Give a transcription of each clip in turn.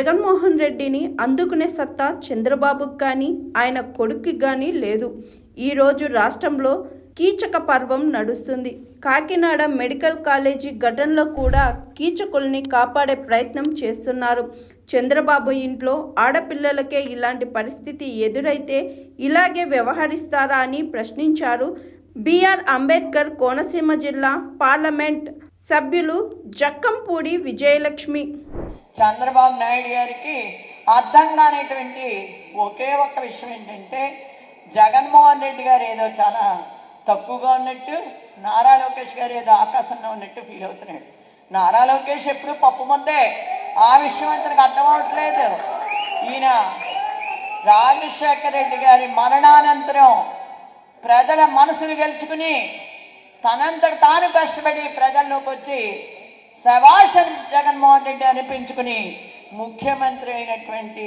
జగన్మోహన్ రెడ్డిని అందుకునే సత్తా చంద్రబాబుకు కానీ ఆయన కొడుక్కి కానీ లేదు. ఈరోజు రాష్ట్రంలో కీచక పర్వం నడుస్తుంది. కాకినాడ మెడికల్ కాలేజీ ఘటనలో కూడా కీచకుల్ని కాపాడే ప్రయత్నం చేస్తున్నారు. చంద్రబాబు ఇంట్లో ఆడపిల్లలకే ఇలాంటి పరిస్థితి ఎదురైతే ఇలాగే వ్యవహరిస్తారా అని ప్రశ్నించారు. బిఆర్ అంబేద్కర్ కోనసీమ జిల్లా పార్లమెంట్ సభ్యులు జక్కంపూడి విజయలక్ష్మి. చంద్రబాబు నాయుడు గారికి అర్థం కానిటువంటి ఒకే ఒక్క విషయం ఏంటంటే జగన్మోహన్ రెడ్డి గారు ఏదో చాలా తక్కువగా ఉన్నట్టు నారా లోకేష్ గారు ఏదో ఆకాశంలో ఉన్నట్టు ఫీల్ అవుతున్నాడు. నారా లోకేష్ ఎప్పుడు పప్పు ముందే ఆ విషయం అతనికి అర్థం అవట్లేదు. ఈయన రాజశేఖర రెడ్డి గారి మరణానంతరం ప్రజల మనసులు గెలుచుకుని తనంతట తాను కష్టపడి ప్రజల్లోకి వచ్చి శవాషన్ జగన్మోహన్ రెడ్డి అనిపించుకుని ముఖ్యమంత్రి అయినటువంటి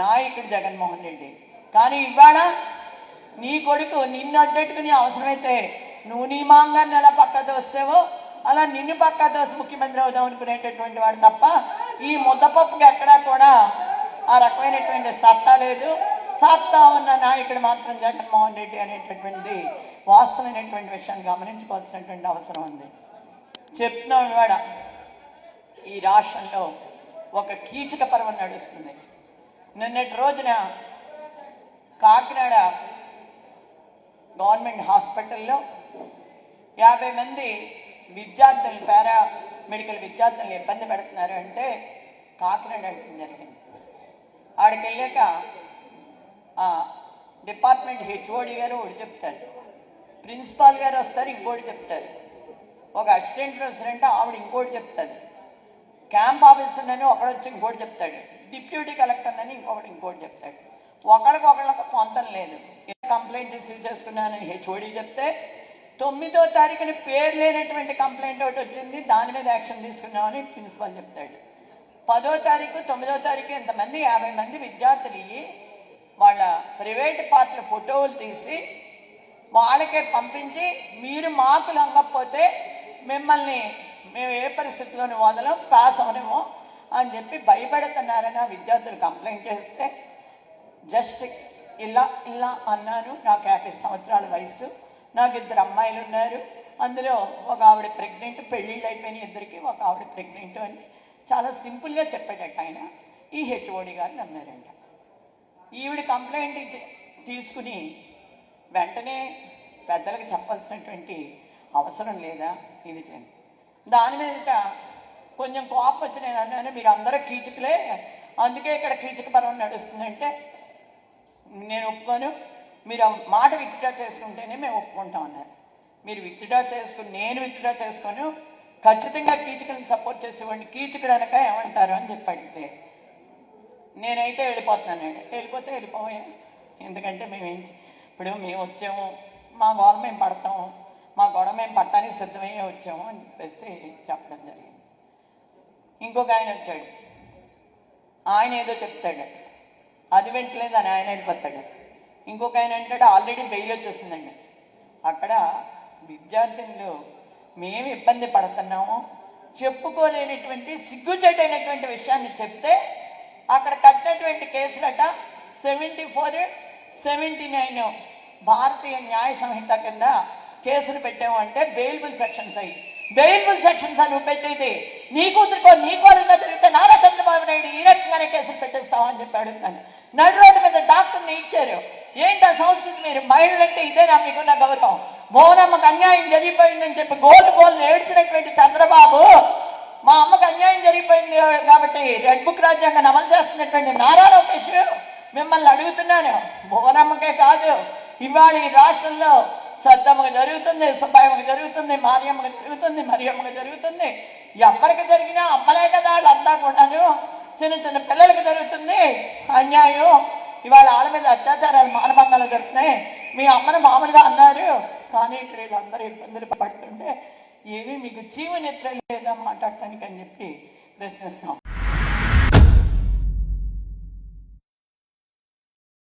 నాయకుడు జగన్మోహన్ రెడ్డి. కానీ ఇవాళ నీ కొడుకు నిన్ను అడ్డెట్టుకుని అవసరమైతే నువ్వు నీ మాంగాన్ని ఎలా పక్క దోస్తావో అలా నిన్ను పక్క దోసి ముఖ్యమంత్రి అవుదాం అనుకునేటటువంటి వాడు తప్ప ఈ ముద్దపప్పుకి ఎక్కడా కూడా ఆ రకమైనటువంటి సత్తా లేదు. సత్తా ఉన్న నాయకుడు మాత్రం జగన్మోహన్ రెడ్డి అనేటటువంటి వాస్తవమైనటువంటి విషయాన్ని గమనించుకోవాల్సినటువంటి అవసరం ఉంది. చెప్తున్నాం వాడ ఈ రాష్ట్రంలో ఒక కీచక పర్వం నడుస్తుంది. నిన్నటి రోజున కాకినాడ గవర్నమెంట్ హాస్పిటల్లో యాభై మంది విద్యార్థులు పారా మెడికల్ విద్యార్థులను ఇబ్బంది పెడుతున్నారు అంటే కాకినాడ వెళ్ళడం జరిగింది. ఆడికి వెళ్ళాక ఆ, డిపార్ట్మెంట్ హెచ్ఓడి గారు ఒకటి చెప్తారు. ప్రిన్సిపాల్ గారు వస్తారు ఇంకోటి చెప్తారు. ఒక అసిస్టెంట్ ప్రొఫెసర్ అంటే ఆవిడ ఇంకోటి చెప్తుంది. క్యాంప్ ఆఫీసర్ అని ఒకడొచ్చి ఇంకోటి చెప్తాడు. డిప్యూటీ కలెక్టర్ అని ఇంకొకటి ఇంకోటి చెప్తాడు. ఒకరికొకళ్ళకి పొంతం లేదు. ఏ కంప్లైంట్ రిసీవ్ చేసుకున్నానని హెచ్ఓడి చెప్తే తొమ్మిదో తారీఖున పేరు లేనటువంటి కంప్లైంట్ ఒకటి వచ్చింది దాని మీద యాక్షన్ తీసుకున్నామని ప్రిన్సిపాల్ చెప్తాడు. పదో తారీఖు తొమ్మిదో తారీఖు ఇంతమంది యాభై మంది విద్యార్థులు వాళ్ళ ప్రైవేట్ పార్ట్ల ఫోటోలు తీసి వాళ్ళకే పంపించి మీరు మాకు లొంగకపోతే మిమ్మల్ని మేము ఏ పరిస్థితిలోని వదలం పాస్ అవనేమో అని చెప్పి భయపెడుతున్నారని ఆ విద్యార్థులు కంప్లైంట్ చేస్తే జస్ట్ ఇలా ఇలా అన్నాను. నాకు యాభై సంవత్సరాల వయసు నాకు ఇద్దరు అమ్మాయిలు ఉన్నారు. అందులో ఒక ఆవిడ ప్రెగ్నెంట్ పెళ్ళిళ్ళు అయిపోయినాయి ఇద్దరికి ఒక ఆవిడ ప్రెగ్నెంట్ అని చాలా సింపుల్గా చెప్పాడట ఆయన. ఈ హెచ్ఓడి గారు నమ్మారంట. ఈవిడ కంప్లైంట్ తీసుకుని వెంటనే పెద్దలకు చెప్పాల్సినటువంటి అవసరం లేదా? ఇది చేయండి దాని మీద కొంచెం కోపం వచ్చి నేను అన్నాను మీరు అందరూ కీచుకులే. అందుకే ఇక్కడ కీచక పర్వం నడుస్తుందంటే నేను ఒప్పుకోను. మీరు మాట విత్డ్రా చేసుకుంటేనే మేము ఒప్పుకుంటాం అన్నారు. మీరు విత్డ్రా చేసుకుని నేను విత్డ్రా చేసుకోను. ఖచ్చితంగా కీచకులను సపోర్ట్ చేసేవాడిని కీచకుడు అనక ఏమంటారు అని చెప్పి అడిగితే నేనైతే వెళ్ళిపోతున్నాను వెళ్ళిపోతే వెళ్ళిపోయా ఎందుకంటే మేము ఏం ఇప్పుడు మేము వచ్చాము. మా గోడ మేము పడతాము. మా గొడవ మేము పట్టానికి సిద్ధమయ్యే వచ్చాము అని చెప్పేసి చెప్పడం జరిగింది. ఇంకొక ఆయన వచ్చాడు. ఆయన ఏదో చెప్తాడు. అది వెంటలేదు అని ఆయన వెళ్ళిపోతాడు. ఇంకొక ఆయన అంటాడు ఆల్రెడీ బెయిల్ వచ్చేసిందండి. అక్కడ విద్యార్థినులు మేము ఇబ్బంది పడుతున్నాము. చెప్పుకోలేనటువంటి సిగ్గుచేటైనటువంటి విషయాన్ని చెప్తే అక్కడ కట్టినటువంటి కేసులట seventy four seventy nine Bharatiya Nyaya Sanhita కింద కేసులు పెట్టాము అంటే బెయిల్బుల్ సెక్షన్స్ అయ్యి. బెయిల్బుల్ సెక్షన్స్ అని నువ్వు పెట్టేది నీ కూతురుకో నీ కోరిన తిరిగితే నారా చంద్రబాబు నాయుడు ఈ రకంగానే కేసులు పెట్టేస్తామని చెప్పాడు నన్ను. నడు రోడ్డు మీద డాక్టర్ని ఇచ్చారు. ఏంటి ఆ సంస్కృతి మీరు? మహిళలంటే ఇదేనా మీకున్న గౌరవం. మోనమ్మకు అన్యాయం జరిగిపోయిందని చెప్పి గోల్డ్ గోల్ ఏడ్చినటువంటి చంద్రబాబు మా అమ్మకు అన్యాయం జరిగిపోయింది కాబట్టి రెడ్ బుక్ రాజ్యాంగం అమలు చేస్తున్నటువంటి నారా లోకేష్ మిమ్మల్ని అడుగుతున్నాను. భువనమ్మకే కాదు ఇవాళ ఈ రాష్ట్రంలో సద్దమ్మకు జరుగుతుంది సుబ్బాయమ్మకు జరుగుతుంది మారియమ్మకు జరుగుతుంది మరియమ్మకు జరుగుతుంది. ఎవరికి జరిగినా అమ్మలే కదా వాళ్ళంతా కూడాను చిన్న చిన్న పిల్లలకు జరుగుతుంది. అన్యాయం. ఇవాళ వాళ్ళ మీద అత్యాచారాలు మానభంగాలు జరుగుతున్నాయి. మీ అమ్మను మామూలుగా అన్నారు. కానీ ఇక్కడ వీళ్ళందరూ ఇబ్బందులు పడుతుంటే ఏమీ మీకు జీవనిద్ర లేదా మాట్లాడటానికి అని చెప్పి ప్రశ్నిస్తాం